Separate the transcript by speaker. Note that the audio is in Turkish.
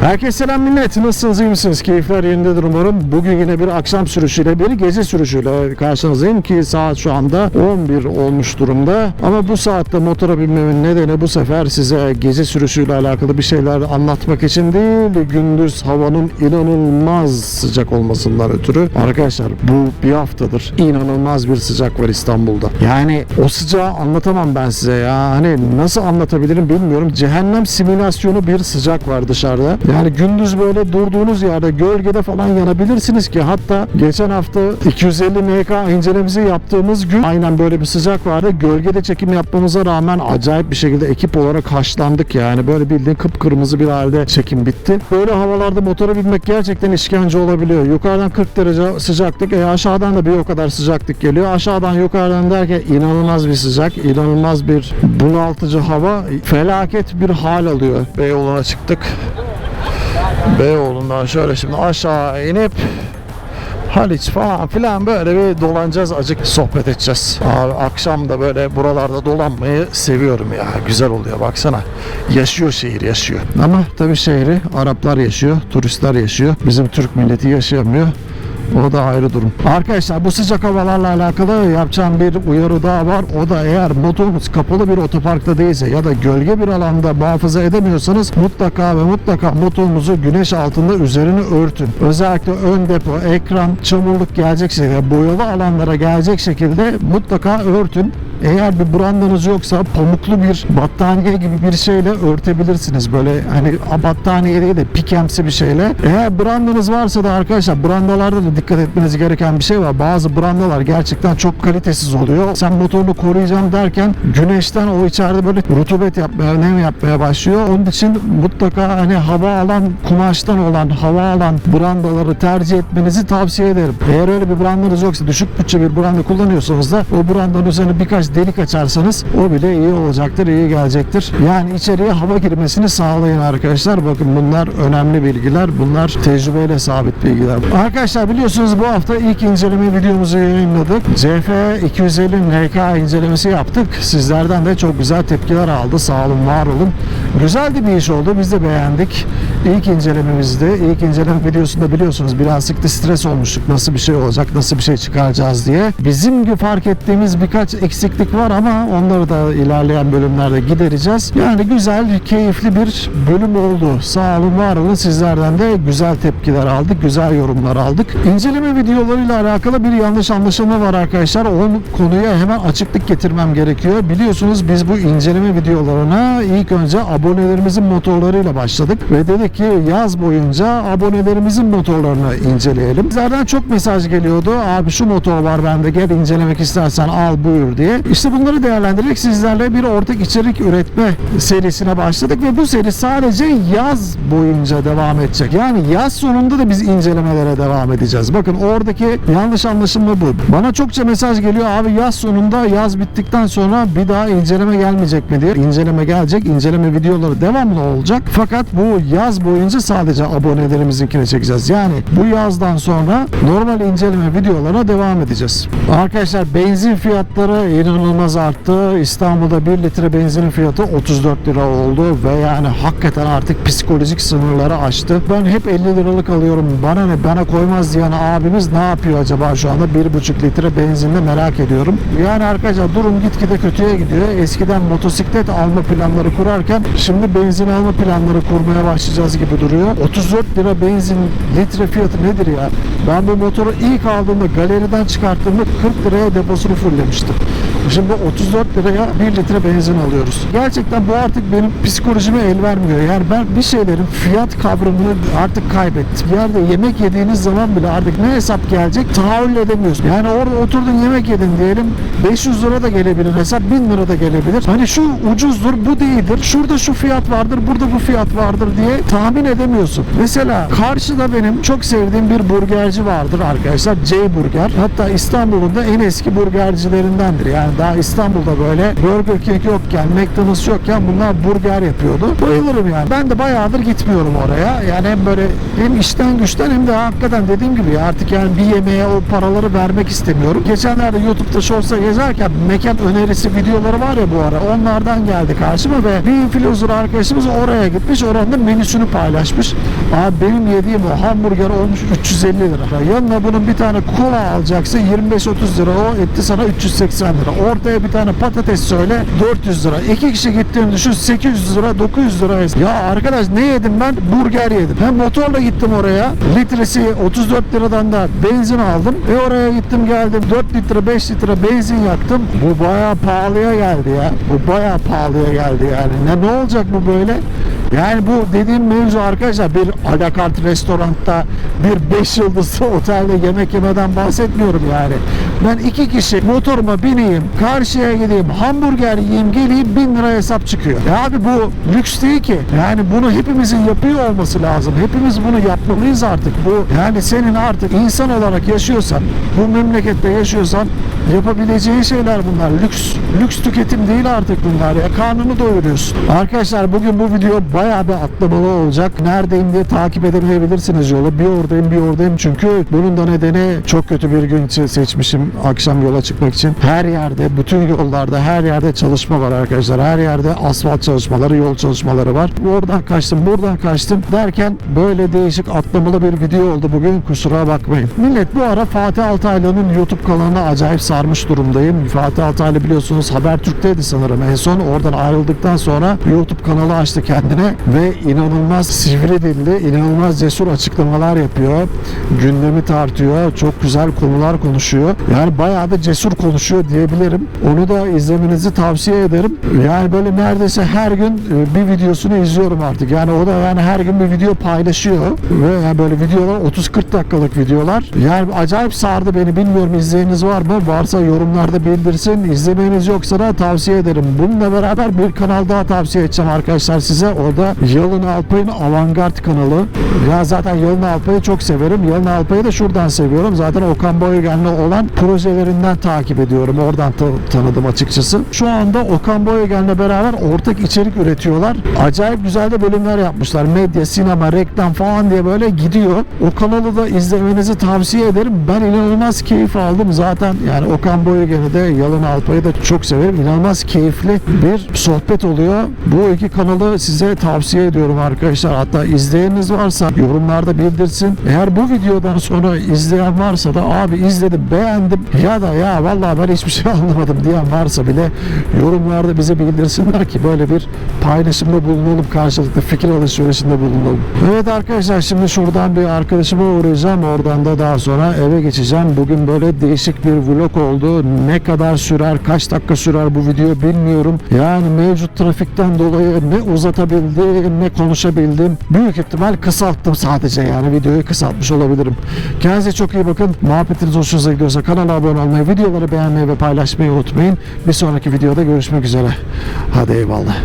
Speaker 1: Herkese selam millet. Nasılsınız iyi misiniz? Keyifler yerindedir umarım. Bugün yine bir akşam sürüşüyle bir gece sürüşüyle karşınızdayım ki saat şu anda 11 olmuş durumda. Ama bu saatte motora binmemin nedeni bu sefer size gece sürüşüyle alakalı bir şeyler anlatmak için değil, gündüz havanın inanılmaz sıcak olmasından ötürü. Arkadaşlar bu bir haftadır inanılmaz bir sıcak var İstanbul'da. Yani o sıcağı anlatamam ben size ya. Hani nasıl anlatabilirim bilmiyorum. Cehennem simülasyonu bir sıcak var dışarıda. Yani gündüz böyle durduğunuz yerde gölgede falan yanabilirsiniz ki hatta geçen hafta 250 NK incelememizi yaptığımız gün aynen böyle bir sıcak vardı. Gölgede çekim yapmamıza rağmen acayip bir şekilde ekip olarak haşlandık yani. Böyle bildiğin kıpkırmızı bir halde çekim bitti. Böyle havalarda motora binmek gerçekten işkence olabiliyor. Yukarıdan 40 derece sıcaklık, e aşağıdan da bir o kadar sıcaklık geliyor. Aşağıdan yukarıdan derken inanılmaz bir sıcak, inanılmaz bir bunaltıcı hava, felaket bir hal alıyor. Beyoğlu'na çıktık. Beyoğlu'ndan şöyle şimdi aşağı inip Haliç falan filan böyle bir dolanacağız acık sohbet edeceğiz. Abi akşam da böyle buralarda dolanmayı seviyorum ya. Güzel oluyor baksana. Yaşıyor şehir yaşıyor. Ama tabii şehri Araplar yaşıyor, turistler yaşıyor. Bizim Türk milleti yaşayamıyor. O da ayrı durum. Arkadaşlar bu sıcak havalarla alakalı yapacağım bir uyarı daha var. O da eğer motorunuz kapalı bir otoparkta değilse ya da gölge bir alanda muhafaza edemiyorsanız mutlaka ve mutlaka motorunuzu güneş altında üzerini örtün. Özellikle ön depo, ekran, çamurluk gelecek şekilde, boyalı alanlara gelecek şekilde mutlaka örtün. Eğer bir brandanız yoksa pamuklu bir battaniye gibi bir şeyle örtebilirsiniz. Böyle hani battaniye değil de pikemsi bir şeyle. Eğer brandanız varsa da arkadaşlar brandalarda da dikkat etmeniz gereken bir şey var. Bazı brandalar gerçekten çok kalitesiz oluyor. Sen motorunu koruyacağım derken güneşten o içeride böyle rutubet yapmaya, nem yapmaya başlıyor. Onun için mutlaka hani hava alan kumaştan olan hava alan brandaları tercih etmenizi tavsiye ederim. Eğer öyle bir brandanız yoksa düşük bütçe bir branda kullanıyorsanız da o brandanın üzerine birkaç delik açarsanız o bile iyi olacaktır, iyi gelecektir. Yani içeriye hava girmesini sağlayın arkadaşlar. Bakın bunlar önemli bilgiler. Bunlar tecrübeyle sabit bilgiler. Arkadaşlar biliyorsunuz bu hafta ilk inceleme videomuzu yayınladık. CF 250 NK incelemesi yaptık. Sizlerden de çok güzel tepkiler aldı. Sağ olun, var olun. Güzel de bir iş oldu. Biz de beğendik. İlk incelememizde, ilk inceleme videosunda biliyorsunuz birazcık da stres olmuştuk. Nasıl bir şey olacak, nasıl bir şey çıkaracağız diye. Bizim fark ettiğimiz birkaç eksiklik var ama onları da ilerleyen bölümlerde gidereceğiz. Yani güzel, keyifli bir bölüm oldu. Sağ olun, var olun. Sizlerden de güzel tepkiler aldık, güzel yorumlar aldık. İnceleme videolarıyla alakalı bir yanlış anlaşılma var arkadaşlar. O konuya hemen açıklık getirmem gerekiyor. Biliyorsunuz biz bu inceleme videolarına ilk önce abonelerimizin motorlarıyla başladık ve dedik ki yaz boyunca abonelerimizin motorlarını inceleyelim. Bizlerden çok mesaj geliyordu. Abi şu motor var bende gel incelemek istersen al buyur diye. İşte bunları değerlendirerek sizlerle bir ortak içerik üretme serisine başladık ve bu seri sadece yaz boyunca devam edecek. Yani yaz sonunda da biz incelemelere devam edeceğiz. Bakın oradaki yanlış anlaşılma bu. Bana çokça mesaj geliyor abi yaz sonunda yaz bittikten sonra bir daha inceleme gelmeyecek mi diye. İnceleme gelecek. inceleme videoları devamlı olacak. Fakat bu yaz boyunca sadece abonelerimizinkini çekeceğiz. Yani bu yazdan sonra normal inceleme videolarına devam edeceğiz. Arkadaşlar benzin fiyatları inanılmaz arttı. İstanbul'da 1 litre benzinin fiyatı 34 lira oldu ve yani hakikaten artık psikolojik sınırları aştı. Ben hep 50 liralık alıyorum. Bana ne bana koymaz diyen abimiz ne yapıyor acaba şu anda 1,5 litre benzinle merak ediyorum. Yani arkadaşlar durum gitgide kötüye gidiyor. Eskiden motosiklet alma planları kurarken şimdi benzin alma planları kurmaya başlayacağız gibi duruyor. 34 lira benzin litre fiyatı nedir ya? Ben bu motoru ilk aldığımda galeriden çıkarttığımda 40 liraya deposunu fulllemiştim. Şimdi 34 liraya 1 litre benzin alıyoruz. Gerçekten bu artık benim psikolojime el vermiyor. Yani ben bir şeylerin fiyat kavramını artık kaybettim. Bir yerde yemek yediğiniz zaman bile artık ne hesap gelecek tahayyül edemiyorsun. Yani orada oturdun yemek yedin diyelim 500 lira da gelebilir hesap 1000 lira da gelebilir. Hani şu ucuzdur bu değildir. Şurada şu fiyat vardır burada bu fiyat vardır diye tahmin edemiyorsun. Mesela karşıda benim çok sevdiğim bir burgerci vardır arkadaşlar. C Burger. Hatta İstanbul'un da en eski burgercilerindendir. Yani daha İstanbul'da böyle Burger King yokken, McDonald's yokken bunlar burger yapıyordu. Bayılırım yani. Ben de bayağıdır gitmiyorum oraya. Yani hem böyle hem işten güçten hem de hakikaten dediğim gibi artık yani bir yemeğe o paraları vermek istemiyorum. Geçenlerde YouTube'da Shorts'a gezerken mekan önerisi videoları var ya bu ara. Onlardan geldi karşıma ve bir influencer arkadaşımız oraya gitmiş. Oranın da menüsünü paylaşmış. Abi benim yediğim o hamburger olmuş 350 lira. Yanına bunun bir tane kola alacaksın 25-30 lira o etti sana 380 lira. Ortaya bir tane patates söyle 400 lira. İki kişi gittiğini düşün 800 lira 900 lira. Ya arkadaş ne yedim ben? Burger yedim. Ben motorla gittim oraya. Litresi 34 liradan da benzin aldım. E oraya gittim geldim 4 litre 5 litre benzin yaktım. Bu bayağı pahalıya geldi ya. Bu bayağı pahalıya geldi yani. Ne, ne olacak bu böyle? Yani bu dediğim mevzu arkadaşlar bir alakart restoranda bir 5 yıldızlı otelde yemek yemeden bahsetmiyorum yani. Ben iki kişi motoruma bineyim, karşıya gideyim, hamburger yiyeyim, geleyim 1000 lira hesap çıkıyor. Ya abi bu lüks değil ki. Yani bunu hepimizin yapıyor olması lazım. Hepimiz bunu yapmalıyız artık. Bu yani senin artık insan olarak yaşıyorsan, bu memlekette yaşıyorsan yapabileceğin şeyler bunlar. Lüks, lüks tüketim değil artık bunlar ya. Karnını doyuruyorsun. Arkadaşlar bugün bu video bayağı bir atlamalı olacak. Neredeyim diye takip edemeyebilirsiniz yolu. Bir oradayım bir oradayım çünkü bunun da nedeni çok kötü bir gün seçmişim akşam yola çıkmak için. Her yerde, bütün yollarda, her yerde çalışma var arkadaşlar. Her yerde asfalt çalışmaları, yol çalışmaları var. Oradan kaçtım, buradan kaçtım derken böyle değişik atlamalı bir video oldu bugün. Kusura bakmayın. Millet bu ara Fatih Altaylı'nın YouTube kanalına acayip sarmış durumdayım. Fatih Altaylı biliyorsunuz Habertürk'teydi sanırım en son. Oradan ayrıldıktan sonra YouTube kanalı açtı kendine ve inanılmaz sivri dilli, inanılmaz cesur açıklamalar yapıyor. Gündemi tartıyor. Çok güzel konular konuşuyor. Yani bayağı da cesur konuşuyor diyebilirim. Onu da izlemenizi tavsiye ederim. Yani böyle neredeyse her gün e, bir videosunu izliyorum artık. Yani o da yani her gün bir video paylaşıyor. Ve yani böyle videolar 30-40 dakikalık videolar. Yani acayip sardı beni. Bilmiyorum izleyeniniz var mı? Varsa yorumlarda bildirsin. İzlemeniz yoksa da tavsiye ederim. Bununla beraber bir kanal daha tavsiye edeceğim arkadaşlar size. O da Yalın Alpay'ın Avantgard kanalı. Ya zaten Yalın Alpay'ı çok severim. Yalın Alpay'ı da şuradan seviyorum. Zaten Okan Boygen'le olan projelerinden takip ediyorum. Oradan ta- tanıdım açıkçası. Şu anda Okan Boygen'le beraber ortak içerik üretiyorlar. Acayip güzel de bölümler yapmışlar. Medya, sinema, reklam falan diye böyle gidiyor. O kanalı da izlemenizi tavsiye ederim. Ben inanılmaz keyif aldım. Zaten yani Okan Boygen'i de Yalın Alpay'ı da çok severim. İnanılmaz keyifli bir sohbet oluyor. Bu iki kanalı size tavsiye ediyorum arkadaşlar. Hatta izleyeniniz varsa yorumlarda bildirsin. Eğer bu videodan sonra izleyen varsa da abi izledim beğendim ya da ya vallahi ben hiçbir şey anlamadım diyen varsa bile yorumlarda bize bildirsinler ki böyle bir paylaşımda bulunalım karşılıklı fikir alışverişinde bulunalım. Evet arkadaşlar şimdi şuradan bir arkadaşıma uğrayacağım. Oradan da daha sonra eve geçeceğim. Bugün böyle değişik bir vlog oldu. Ne kadar sürer, kaç dakika sürer bu video bilmiyorum. Yani mevcut trafikten dolayı ne uzatabildim, ne konuşabildim. Büyük ihtimal kısalttım sadece yani videoyu kısaltmış olabilirim. Kendinize çok iyi bakın. Muhabbetiniz hoşunuza gidiyorsa kanala abone olmayı, videoları beğenmeyi ve paylaşmayı unutmayın. Bir sonraki videoda görüşmek üzere. Hadi eyvallah.